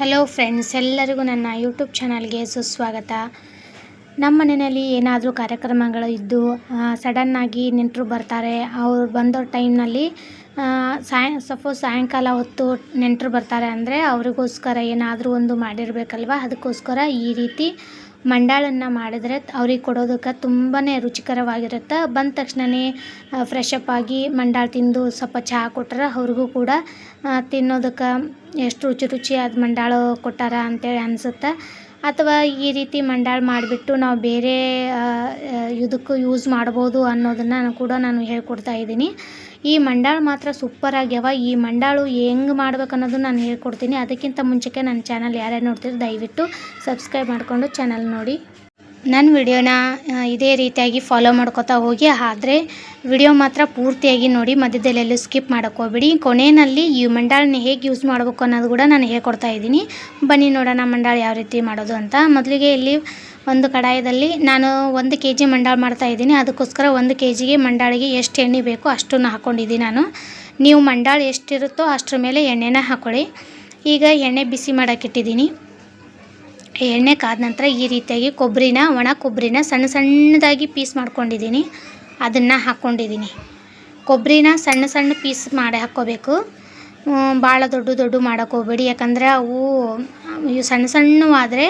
Hello friends ಎಲ್ಲರಿಗೂ ನನ್ನ YouTube ಚಾನಲ್ಗೆ ಸುಸ್ವಾಗತ. ನಮ್ಮ ಮನೆಯಲ್ಲಿ ಏನಾದರೂ ಕಾರ್ಯಕ್ರಮಗಳು ಇದ್ದು ಸಡನ್ನಾಗಿ ನೆಂಟರು ಬರ್ತಾರೆ. ಅವ್ರು ಬಂದೋ ಟೈಮ್ನಲ್ಲಿ ಸಾಯ ಸಪೋಸ್ ಸಾಯಂಕಾಲ ಹೊತ್ತು ನೆಂಟರು ಬರ್ತಾರೆ ಅಂದರೆ, ಅವರಿಗೋಸ್ಕರ ಏನಾದರೂ ಒಂದು ಮಾಡಿರಬೇಕಲ್ವ? ಅದಕ್ಕೋಸ್ಕರ ಈ ರೀತಿ ಮಂಡಾಳನ್ನು ಮಾಡಿದರೆ ಅವ್ರಿಗೆ ಕೊಡೋದಕ್ಕೆ ತುಂಬಾ ರುಚಿಕರವಾಗಿರುತ್ತೆ. ಬಂದ ತಕ್ಷಣವೇ ಫ್ರೆಶ್ ಅಪ್ ಆಗಿ ಮಂಡಾಳ ತಿಂದು ಸ್ವಲ್ಪ ಚಹಾ ಕೊಟ್ರೆ ಅವ್ರಿಗೂ ಕೂಡ ತಿನ್ನೋದಕ್ಕೆ ಎಷ್ಟು ರುಚಿ ರುಚಿಯಾದ ಮಂಡಾಳು ಕೊಟ್ಟಾರ ಅಂತೇಳಿ ಅನಿಸುತ್ತೆ. ಅಥವಾ ಈ ರೀತಿ ಮಂಡಾಳು ಮಾಡಿಬಿಟ್ಟು ನಾವು ಬೇರೆ ಇದಕ್ಕೂ ಯೂಸ್ ಮಾಡ್ಬೋದು ಅನ್ನೋದನ್ನು ಕೂಡ ನಾನು ಹೇಳ್ಕೊಡ್ತಾ ಇದ್ದೀನಿ. ಈ ಮಂಡಾಳು ಮಾತ್ರ ಸೂಪರ್ ಆಗ್ಯಾವ. ಈ ಮಂಡಾಳು ಹೆಂಗೆ ಮಾಡ್ಬೇಕು ಅನ್ನೋದು ನಾನು ಹೇಳ್ಕೊಡ್ತೀನಿ. ಅದಕ್ಕಿಂತ ಮುಂಚೆಗೆ ನನ್ನ ಚಾನಲ್ ಯಾರ್ಯಾರು ನೋಡ್ತೀರಿ ದಯವಿಟ್ಟು ಸಬ್ಸ್ಕ್ರೈಬ್ ಮಾಡಿಕೊಂಡು ಚಾನಲ್ ನೋಡಿ. ನನ್ನ ವಿಡಿಯೋನ ಇದೇ ರೀತಿಯಾಗಿ ಫಾಲೋ ಮಾಡ್ಕೋತಾ ಹೋಗಿ. ಆದರೆ ವಿಡಿಯೋ ಮಾತ್ರ ಪೂರ್ತಿಯಾಗಿ ನೋಡಿ ಮಧ್ಯದಲ್ಲೆಲ್ಲೂ ಸ್ಕಿಪ್ ಮಾಡೋಕ್ಕೆ ಹೋಗ್ಬಿಡಿ. ಕೊನೆಯಲ್ಲಿ ಈ ಮಂಡಾಳನ್ನ ಹೇಗೆ ಯೂಸ್ ಮಾಡಬೇಕು ಅನ್ನೋದು ಕೂಡ ನಾನು ಹೇಳ್ಕೊಡ್ತಾ ಇದ್ದೀನಿ. ಬನ್ನಿ ನೋಡೋಣ ಮಂಡಾಳು ಯಾವ ರೀತಿ ಮಾಡೋದು ಅಂತ. ಮೊದಲಿಗೆ ಇಲ್ಲಿ ಒಂದು ಕಡಾಯದಲ್ಲಿ ನಾನು ಒಂದು ಕೆ ಜಿ ಮಂಡಾಳು ಮಾಡ್ತಾ ಇದ್ದೀನಿ. ಅದಕ್ಕೋಸ್ಕರ ಒಂದು ಕೆ ಜಿಗೆ ಮಂಡಾಳಿಗೆ ಎಷ್ಟು ಎಣ್ಣೆ ಬೇಕೋ ಅಷ್ಟನ್ನು ಹಾಕ್ಕೊಂಡಿದ್ದೀನಿ ನಾನು. ನೀವು ಮಂಡಾಳು ಎಷ್ಟಿರುತ್ತೋ ಅಷ್ಟರ ಮೇಲೆ ಎಣ್ಣೆನ ಹಾಕ್ಕೊಳ್ಳಿ ಈಗ ಎಣ್ಣೆ ಬಿಸಿ ಮಾಡೋಕ್ಕಿಟ್ಟಿದ್ದೀನಿ ಎಣ್ಣೆ ಕಾದ ನಂತರ ಈ ರೀತಿಯಾಗಿ ಕೊಬ್ಬರಿನ, ಒಣ ಕೊಬ್ಬರಿನ ಸಣ್ಣ ಸಣ್ಣದಾಗಿ ಪೀಸ್ ಮಾಡ್ಕೊಂಡಿದ್ದೀನಿ. ಅದನ್ನು ಹಾಕ್ಕೊಂಡಿದ್ದೀನಿ ಕೊಬ್ಬರಿನ ಸಣ್ಣ ಸಣ್ಣ ಪೀಸ್ ಮಾಡಿ ಹಾಕ್ಕೋಬೇಕು. ಭಾಳ ದೊಡ್ಡ ದೊಡ್ಡ ಮಾಡೋಕ್ಕೆ ಹೋಗ್ಬೇಡಿ. ಯಾಕಂದರೆ ಅವು ಇವು ಸಣ್ಣ ಸಣ್ಣವಾದರೆ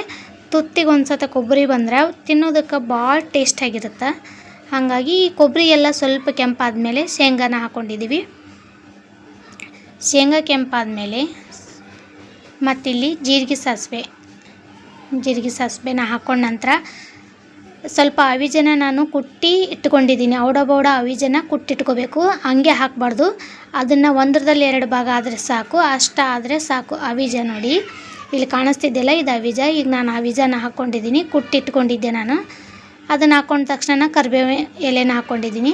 ತುತ್ತಿಗೆ ಒಂದು ಸತ ಕೊಬ್ಬರಿ ಬಂದ್ರೆ ತಿನ್ನೋದಕ್ಕೆ ಭಾಳ ಟೇಸ್ಟಾಗಿರುತ್ತೆ ಹಾಗಾಗಿ ಈ ಕೊಬ್ಬರಿ ಎಲ್ಲ ಸ್ವಲ್ಪ ಕೆಂಪಾದಮೇಲೆ ಶೇಂಗಾನ ಹಾಕ್ಕೊಂಡಿದ್ದೀವಿ ಶೇಂಗಾ ಕೆಂಪಾದಮೇಲೆ ಮತ್ತಿಲ್ಲಿ ಜೀರಿಗೆ ಸಾಸಿವೆ, ಜೀರಿಗೆ ಸಾಸಿವೆನ ಹಾಕ್ಕೊಂಡ ನಂತರ ಸ್ವಲ್ಪ ಅವಿಜನ ನಾನು ಕುಟ್ಟಿ ಇಟ್ಕೊಂಡಿದ್ದೀನಿ. ಔಡಬೌಡ ಅವಿಜನ ಕುಟ್ಟಿಟ್ಕೋಬೇಕು. ಹಂಗೆ ಹಾಕಬಾರ್ದು. ಅದನ್ನು ಒಂದರದಲ್ಲಿ ಎರಡು ಭಾಗ ಆದರೆ ಸಾಕು. ಅಷ್ಟಾದರೆ ಸಾಕು. ಅವಿಜ ನೋಡಿ. ಇಲ್ಲಿ ಕಾಣಿಸ್ತಿದ್ದಿಲ್ಲ ಇದು ಅವಿಜ ಈಗ ನಾನು ಆ ವಿಜಾನ ಹಾಕ್ಕೊಂಡಿದ್ದೀನಿ. ಕುಟ್ಟಿಟ್ಕೊಂಡಿದ್ದೆ ನಾನು. ಅದನ್ನು ಹಾಕ್ಕೊಂಡ ತಕ್ಷಣ ಕರಿಬೇವು ಎಲೆನ ಹಾಕ್ಕೊಂಡಿದ್ದೀನಿ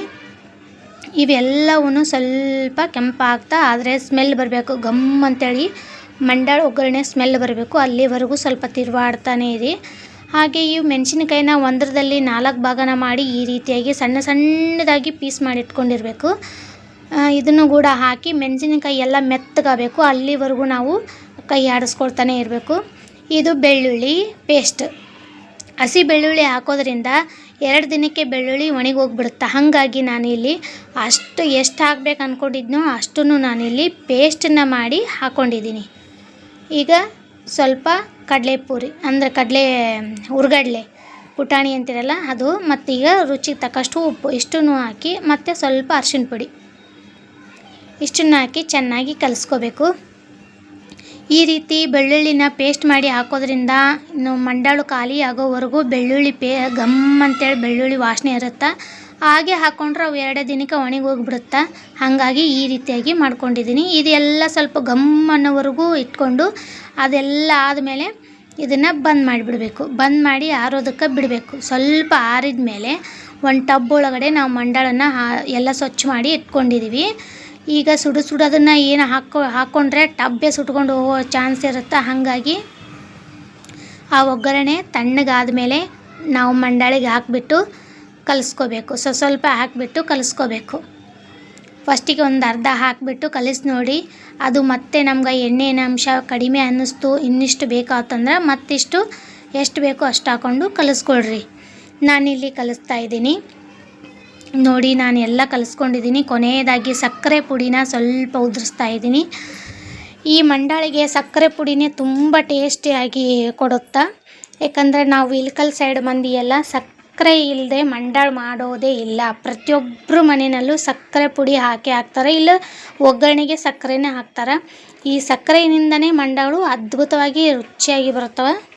ಇವೆಲ್ಲವೂ ಸ್ವಲ್ಪ ಕೆಂಪಾಗ್ತಾ ಆದರೆ ಸ್ಮೆಲ್ ಬರಬೇಕು. ಗಮ್ ಅಂತೇಳಿ ಮಂಡಾಳ ಒಗ್ಗರಣೆ ಸ್ಮೆಲ್ ಬರಬೇಕು. ಅಲ್ಲಿವರೆಗೂ ಸ್ವಲ್ಪ ತಿರುವಾಡ್ತಾನೆ ಇರಿ ಹಾಗೆ ಈ ಮೆಣಸಿನಕಾಯಿನ ಒಂದರದಲ್ಲಿ ನಾಲ್ಕು ಭಾಗನ ಮಾಡಿ ಈ ರೀತಿಯಾಗಿ ಸಣ್ಣ ಸಣ್ಣದಾಗಿ ಪೀಸ್ ಮಾಡಿ ಇಟ್ಕೊಂಡಿರಬೇಕು ಇದನ್ನು ಕೂಡ ಹಾಕಿ ಮೆಣಸಿನಕಾಯಿ ಎಲ್ಲ ಮೆತ್ತಗಾಗಬೇಕು. ಅಲ್ಲಿವರೆಗೂ ನಾವು ಕೈ ಆಡಿಸ್ಕೊಳ್ತಾನೆ ಇರಬೇಕು. ಇದು ಬೆಳ್ಳುಳ್ಳಿ ಪೇಸ್ಟ್ ಹಸಿ ಬೆಳ್ಳುಳ್ಳಿ ಹಾಕೋದ್ರಿಂದ ಎರಡು ದಿನಕ್ಕೆ ಬೆಳ್ಳುಳ್ಳಿ ಒಣಗೋಗ್ಬಿಡುತ್ತೆ ಹಾಗಾಗಿ ನಾನಿಲ್ಲಿ ಅಷ್ಟು ಎಷ್ಟು ಹಾಕ್ಬೇಕು ಅಂದ್ಕೊಂಡಿದ್ನೋ ಅಷ್ಟು ನಾನಿಲ್ಲಿ ಪೇಸ್ಟನ್ನು ಮಾಡಿ ಹಾಕ್ಕೊಂಡಿದ್ದೀನಿ ಈಗ ಸ್ವಲ್ಪ ಕಡಲೆಪುರಿ ಅಂದರೆ ಕಡಲೆ ಹುರ್ಗಡ್ಲೆ ಪುಟಾಣಿ ಅಂತಿರಲ್ಲ ಅದು ಮತ್ತೀಗ ರುಚಿಗೆ ತಕ್ಕಷ್ಟು ಉಪ್ಪು ಇಷ್ಟನ್ನು ಹಾಕಿ ಮತ್ತು ಸ್ವಲ್ಪ ಅರ್ಶಿಣ ಪುಡಿ. ಇಷ್ಟನ್ನು ಹಾಕಿ ಚೆನ್ನಾಗಿ ಕಲಿಸ್ಕೋಬೇಕು. ಈ ರೀತಿ ಬೆಳ್ಳುಳ್ಳಿನ ಪೇಸ್ಟ್ ಮಾಡಿ ಹಾಕೋದ್ರಿಂದ ಇನ್ನು ಮಂಡಾಳು ಖಾಲಿ ಆಗೋವರೆಗೂ ಬೆಳ್ಳುಳ್ಳಿ ಪೇ, ಘಮ್ ಅಂತೇಳಿ ಬೆಳ್ಳುಳ್ಳಿ ವಾಸನೆ ಇರುತ್ತೆ? ಹಾಗೆ ಹಾಕ್ಕೊಂಡ್ರೆ ಅವು ಎರಡೇ ದಿನಕ್ಕೆ ಒಣಗಿ ಹೋಗ್ಬಿಡುತ್ತೆ ಹಾಗಾಗಿ ಈ ರೀತಿಯಾಗಿ ಮಾಡ್ಕೊಂಡಿದ್ದೀನಿ. ಇದೆಲ್ಲ ಸ್ವಲ್ಪ ಘಮ್ ಅನ್ನೋವರೆಗೂ ಇಟ್ಕೊಂಡು ಅದೆಲ್ಲ ಆದಮೇಲೆ ಇದನ್ನು ಬಂದ್ ಮಾಡಿಬಿಡಬೇಕು. ಬಂದ್ ಮಾಡಿ ಆರೋದಕ್ಕೆ ಬಿಡಬೇಕು. ಸ್ವಲ್ಪ ಆರಿದ ಮೇಲೆ ಒಂದು ಟಬ್ ಒಳಗಡೆ ನಾವು ಮಂಡಾಳನ್ನು ಎಲ್ಲ ಸ್ವಚ್ಛ ಮಾಡಿ ಇಟ್ಕೊಂಡಿದ್ದೀವಿ ಈಗ ಸುಡು ಸುಡೋದನ್ನು ಏನು ಹಾಕೋ ಹಾಕ್ಕೊಂಡ್ರೆ ಟಬ್ಬೆ ಸುಟ್ಕೊಂಡು ಹೋಗೋ ಚಾನ್ಸ್ ಇರುತ್ತೆ? ಹಾಗಾಗಿ ಆ ಒಗ್ಗರಣೆ ತಣ್ಣಗಾದ ಮೇಲೆ ನಾವು ಮಂಡಾಳಿಗೆ ಹಾಕಿಬಿಟ್ಟು ಕಲಿಸ್ಕೋಬೇಕು. ಸೊ, ಸ್ವಲ್ಪ ಹಾಕಿಬಿಟ್ಟು ಕಲಿಸ್ಕೋಬೇಕು. ಫಸ್ಟಿಗೆ ಒಂದು ಅರ್ಧ ಹಾಕಿಬಿಟ್ಟು ಕಲಿಸಿ ನೋಡಿ. ಅದು ಮತ್ತೆ ನಮ್ಗೆ ಎಣ್ಣೆನ ಅಂಶ ಕಡಿಮೆ ಅನ್ನಿಸ್ತು, ಇನ್ನಿಷ್ಟು ಬೇಕಾತಂದ್ರೆ ಮತ್ತಿಷ್ಟು ಎಷ್ಟು ಬೇಕೋ ಅಷ್ಟು ಹಾಕ್ಕೊಂಡು ಕಲಿಸ್ಕೊಳ್ರಿ. ನಾನಿಲ್ಲಿ ಕಲಿಸ್ತಾ ಇದ್ದೀನಿ. ನೋಡಿ, ನಾನು ಎಲ್ಲ ಕಲಿಸ್ಕೊಂಡಿದ್ದೀನಿ. ಕೊನೆಯದಾಗಿ ಸಕ್ಕರೆ ಪುಡಿನ ಸ್ವಲ್ಪ ಉದುರಿಸ್ತಾ ಇದ್ದೀನಿ. ಈ ಮಂಡಾಳಿಗೆ ಸಕ್ಕರೆ ಪುಡಿನೇ ತುಂಬ ಟೇಸ್ಟಿಯಾಗಿ ಕೊಡುತ್ತಾ? ಯಾಕಂದರೆ ನಾವು ಇಲ್ಕಲ್ ಸೈಡ್ ಮಂದಿ ಎಲ್ಲ ಸಕ್ಕರೆ ಇಲ್ಲದೆ ಮಂಡಾಳು ಮಾಡೋದೇ ಇಲ್ಲ. ಪ್ರತಿಯೊಬ್ಬರು ಮನೆಯಲ್ಲೂ ಸಕ್ಕರೆ ಪುಡಿ ಹಾಕಿ ಹಾಕ್ತಾರೆ. ಇಲ್ಲ, ಒಗ್ಗರಣೆಗೆ ಸಕ್ಕರೆನೇ ಹಾಕ್ತಾರೆ? ಈ ಸಕ್ಕರೆಯಿಂದನೇ ಮಂಡಾಳು ಅದ್ಭುತವಾಗಿ ರುಚಿಯಾಗಿ ಬರುತ್ತವೆ?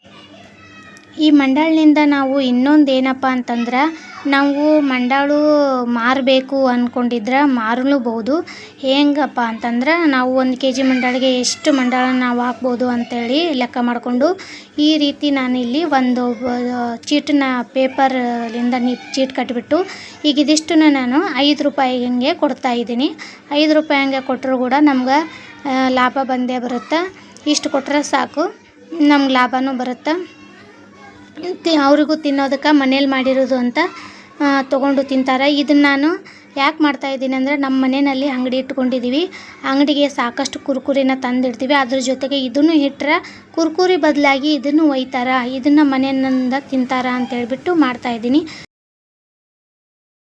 ಈ ಮಂಡಾಳಿನಿಂದ ನಾವು ಇನ್ನೊಂದು ಏನಪ್ಪ ಅಂತಂದ್ರೆ ನಾವು ಮಂಡಾಳು ಮಾರಬೇಕು ಅಂದ್ಕೊಂಡಿದ್ರೆ ಮಾರಲೂಬಹುದು. ಹೇಗಪ್ಪ ಅಂತಂದ್ರೆ ನಾವು ಒಂದು ಕೆ ಜಿ ಮಂಡಾಳಿಗೆ ಎಷ್ಟು ಮಂಡಾಳ ನಾವು ಹಾಕ್ಬೋದು ಅಂತೇಳಿ ಲೆಕ್ಕ ಮಾಡಿಕೊಂಡು ಈ ರೀತಿ ನಾನಿಲ್ಲಿ ಒಂದು ಚೀಟನ್ನ ಪೇಪರ್ಲಿಂದ ನೀ ಚೀಟ್ ಕಟ್ಟಿಬಿಟ್ಟು ಈಗ ಇದಿಷ್ಟನ್ನು ನಾನು ಐದು ರೂಪಾಯಿ ಹಂಗೆ ಕೊಡ್ತಾ ಇದ್ದೀನಿ. ಐದು ರೂಪಾಯಿ ಹಂಗೆ ಕೊಟ್ಟರು ಕೂಡ ನಮ್ಗೆ ಲಾಭ ಬಂದೇ ಬರುತ್ತೆ? ಇಷ್ಟು ಕೊಟ್ಟರೆ ಸಾಕು. ನಮ್ಗೆ ಲಾಭವೂ ಬರುತ್ತೆ? ತಿ ಅವರಿಗೂ ತಿನ್ನೋದಕ್ಕೆ ಮನೇಲಿ ಮಾಡಿರೋದು ಅಂತ ತೊಗೊಂಡು ತಿಂತಾರೆ. ಇದನ್ನು ನಾನು ಯಾಕೆ ಮಾಡ್ತಾ ಇದ್ದೀನಿ ಅಂದರೆ ನಮ್ಮ ಮನೆಯಲ್ಲಿ ಅಂಗಡಿ ಇಟ್ಕೊಂಡಿದ್ದೀವಿ ಅಂಗಡಿಗೆ ಸಾಕಷ್ಟು ಕುರ್ಕುರಿನ ತಂದಿಡ್ತೀವಿ. ಅದ್ರ ಜೊತೆಗೆ ಇದನ್ನು ಇಟ್ಟರೆ ಕುರ್ಕುರಿ ಬದಲಾಗಿ ಇದನ್ನು ಒಯ್ತಾರೆ. ಇದನ್ನು ಮನೆಯಿಂದ ತಿಂತಾರ ಅಂತ ಹೇಳ್ಬಿಟ್ಟು ಮಾಡ್ತಾ ಇದ್ದೀನಿ.